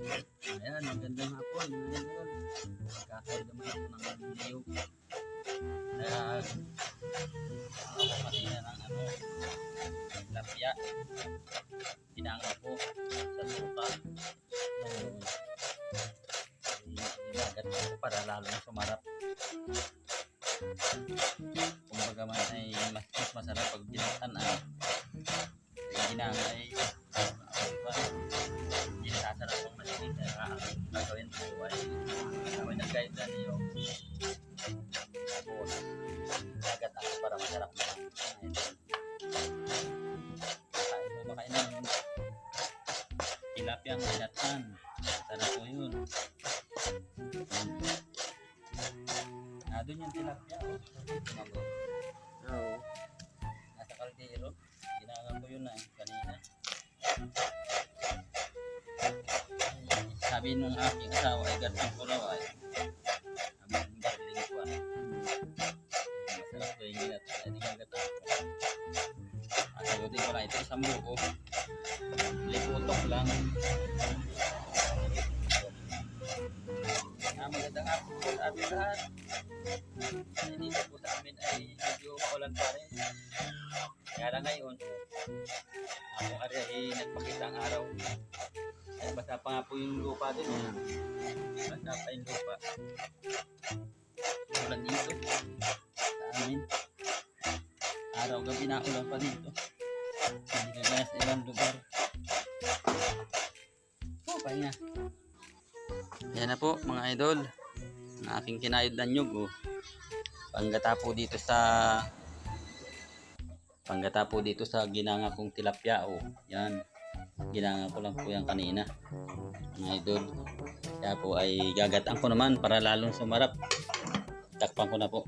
Ayan, magandang hapon. mga idol. Kakain naman ako ng niyog. Kaya, ako kanina ng ano, lapya. Pinanga po sa suka. Inagat ko para lalo na sumarap. Kumbaga man ay mas, mas masarap pag binatan ah. Ay diba? Kami nag-guide na niyo. Tapos, nagat ako para masarap na. Kakain mo ng tilapia ang binatan? Sarap po yun. Ah, doon yung tilapia. Oh. Tumago. Sabi nung aking asawa ay ganun ko raw ay. Sabi nung darling ko ay. Masarap ko yung ginat. Ay, di nga gata. At sagutin ko na ito isang buko. Liputok lang. Ah, magandang hapon po sa ating lahat. Dito po sa amin ay medyo maulan pa rin. Kaya lang ngayon, ako ay nagpakita ang araw. Basta pa nga po yung lupa din. Eh. Basta pa yung lupa. Ulan dito. Sa amin. Araw gabi na ulan pa dito. Hindi ka kaya sa ibang lugar. Oh, pahinga. Yan na po mga idol. Ang aking kinayod na nyug. Oh. Panggata po dito sa Panggata po dito sa ginanga kong tilapia. Oh. Yan. Ginanga ko lang po yan kanina. Mga idol. Kaya po ay gagataan ko naman para lalong sumarap. Takpan ko na po.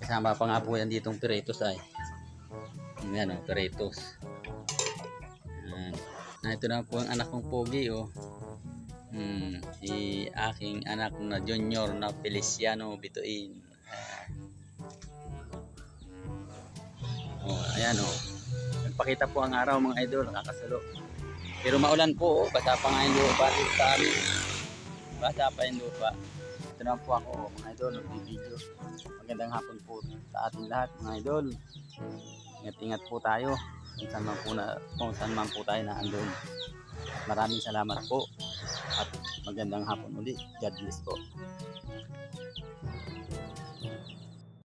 Kasama pa nga po yan ditong peritos ay. Yan peritos. Yan. Na ito na po ang anak kong pogi oh. Hmm, si aking anak na junior na Feliciano Bituin. Oh, ayan oh. Nagpakita po ang araw mga idol, nakakasalo. Pero maulan po, oh. basa pa nga yung lupa sa amin. Basa pa yung lupa. Ito na po ako, mga idol, nagbibideo. Magandang hapon po sa ating lahat, mga idol. Ingat-ingat po tayo kung saan man po, na, kung saan man po tayo na andun. Maraming salamat po at magandang hapon uli. God bless po.